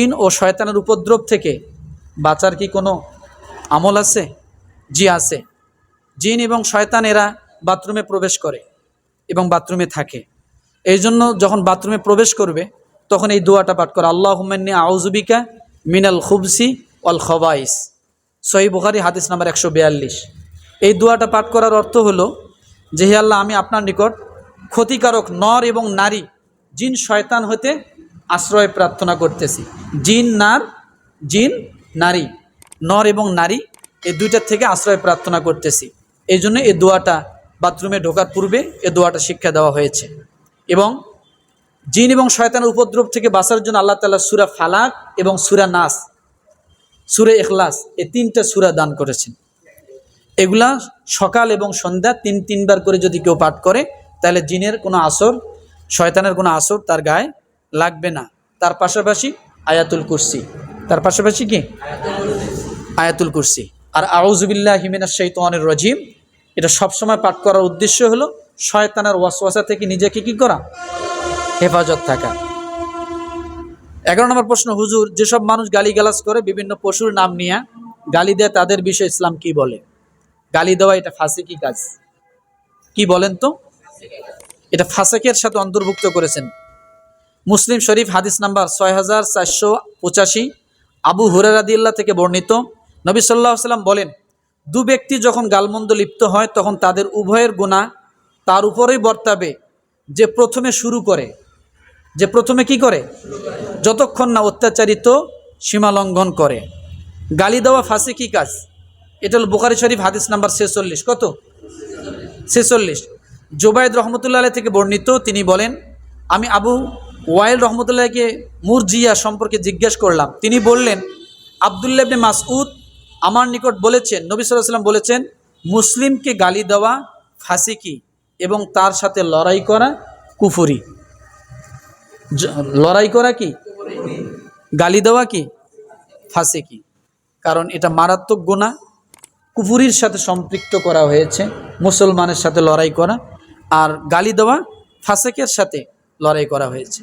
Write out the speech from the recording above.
জিন ও শয়তানের উপদ্রব থেকে বাঁচার কি কোনো আমল আছে? জি, আছে। জিন এবং শয়তান এরা বাথরুমে প্রবেশ করে এবং বাথরুমে থাকে। এই জন্য যখন বাথরুমে প্রবেশ করবে, তখন এই দোয়াটা পাঠ করে আল্লাহ হুমেন্নি আউজুবিকা মিনাল খুবসি অল খবাইস। সহি বুখারি, হাদিস নাম্বার একশো বিয়াল্লিশ। এই দোয়াটা পাঠ করার অর্থ হলো যে, হে আল্লাহ, আমি আপনার নিকট ক্ষতিকারক নর এবং নারী, জিন, শয়তান হতে আশ্রয় প্রার্থনা করতেছি। জিন, নার, জিন, নারী। নর এবং নারী, এই দুইটার থেকে আশ্রয় প্রার্থনা করতেছি। এই জন্য এই দোয়াটা বাথরুমে ঢোকার পূর্বে এ দোয়াটা শিক্ষা দেওয়া হয়েছে। এবং জিন এবং শয়তানের উপদ্রব থেকে বাঁচার জন্য আল্লাহ তালা সুরা ফালাক এবং সুরা নাস, সুরে এখলাস এই তিনটা সুরা দান করেছেন। এগুলা সকাল এবং সন্ধ্যা তিন তিনবার করে যদি কেউ পাঠ করে, তাহলে জিনের কোনো আসর, শয়তানের কোনো আসর তার গায়ে লাগবে না। তার পাশাপাশি আয়াতুল কুরসি। তার পাশাপাশি কি? আয়াতুল কুরসি। আর আউজুবিল্লাহ হিমিনা শৈতানের রজিম। এটা সবসময় পাঠ করার উদ্দেশ্য হলো শয়তানের ওয়াসওয়াসা থেকে নিজেকে কি করা? হেফাজত থাকা। এগারো নম্বর প্রশ্ন, হুজুর, যেসব মানুষ গালিগালাজ করে, বিভিন্ন পশুর নাম নিয়ে গালি দেয়, তাদের বিষয়ে ইসলাম কি বলে? গালি দেওয়া এটা ফাঁসি কি কাজ। কি বলেন তো? এটা ফাঁসেকের সাথে অন্তর্ভুক্ত করেছেন। মুসলিম শরীফ, হাদিস নাম্বার ছয় হাজার চারশো পঁচাশি। আবু হুরারাদিল্লা থেকে বর্ণিত, নবী সাল্লাহ সাল্লাম বলেন, দু ব্যক্তি যখন গালমন্দ লিপ্ত হয়, তখন তাদের উভয়ের গুণা তার উপরেই বর্তাবে, যে প্রথমে শুরু করে। যে প্রথমে কি করে? যতক্ষণ না অত্যাচারিত সীমা লঙ্ঘন করে। গালি দেওয়া ফাঁসি কি কাজ? এটা হল বুখারি শরীফ, হাদিস নাম্বার ছেচল্লিশ। কত? ছেচল্লিশ। জোবায়দ রহমতুল্লাহ থেকে বর্ণিত, তিনি বলেন, আমি আবু ওয়াইল রহমতুল্লাহকে মুরজিয়া সম্পর্কে জিজ্ঞেস করলাম। তিনি বললেন, আবদুল্লাহ ইবনে মাসউদ আমার নিকট বলেছেন, নবী সাল্লাম বলেছেন, মুসলিমকে গালি দেওয়া ফাঁসিকি এবং তার সাথে লড়াই করা কুফুরি। লড়াই করা কি? গালি দেওয়া কি? ফাঁসিকি। কারণ এটা মারাত্মক গোনা কুফুরির সাথে সম্পৃক্ত করা হয়েছে, মুসলমানের সাথে লড়াই করা। আর গালি দেওয়া ফাসেকের সাথে লড়াই করা হয়েছে।